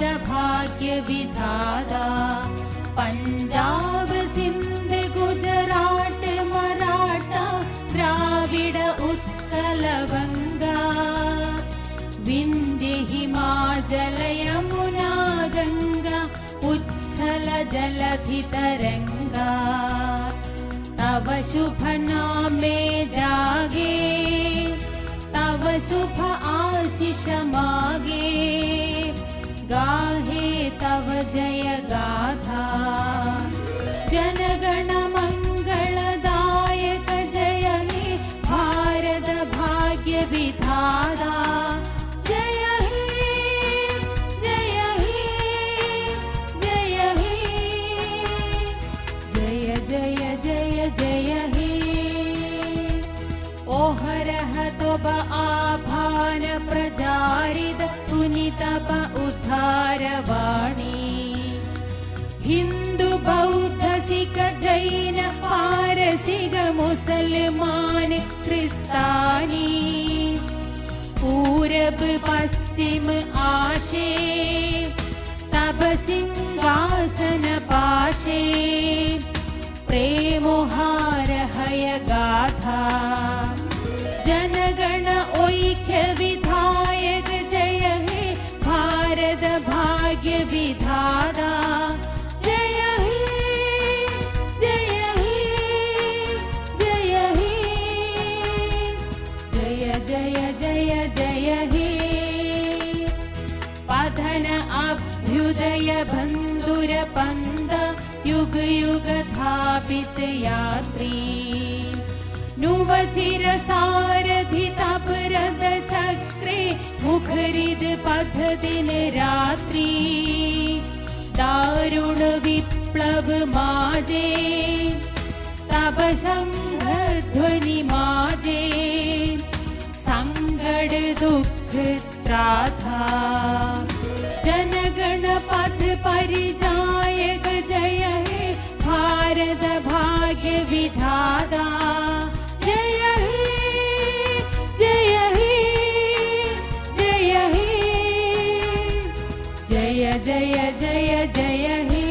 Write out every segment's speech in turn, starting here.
भारतभाग्यविधाता पञ्जाब सिन्ध गुजराट मराठा द्राविड उत्कलवङ्गा विन्द्य हिमाचल यमुना गङ्गा उच्छल जलधितरङ्गा तव शुभ जागे तव शुभ आशिष तोब आभान प्रजारिद पुनितप उद्धारवाणी हिन्दु बौद्ध सिख जैन पारसिक मुसलमान क्रिस्तानी। पूरब पश्चिम आशे तब सिंहासन पाशे अभ्युदय बन्धुर पन्द युग युग धापित यात्री नुवचिर सारथि तपरद चक्रे मुखरिद पथ दिन रात्रि दारुण विप्लव माजे तब ध्वनि माजे सङ्गड दुःख त्राथा जनगण पथ परिजायक जय हे भारत भाग्य विधाता। जय हे जय हे जय हे जय जय जय जय हे।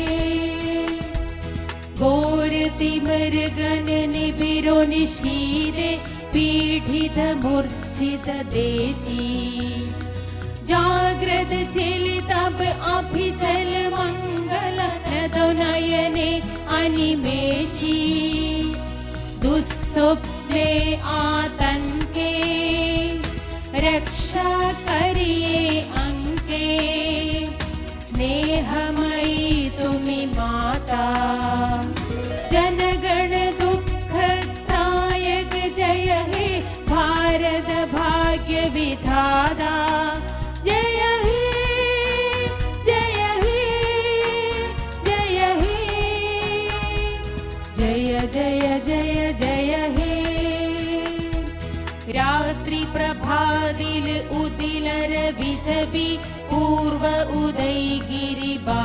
घोरतिमर गण निबिरो निशीरे पीडित मूर्छित देशी जाग्रत चलितब अभिचल मङ्गल नयने अनिमेषी। दुःस्वप्ने आतङ्के रक्षा करिये अङ्के स्नेहमयी तुमि माता। जनगण दुःखत्रायक जय हे, भारत भाग्य त्रिप्रभादिल उदिलरविसी पूर्व उदयगिरिबा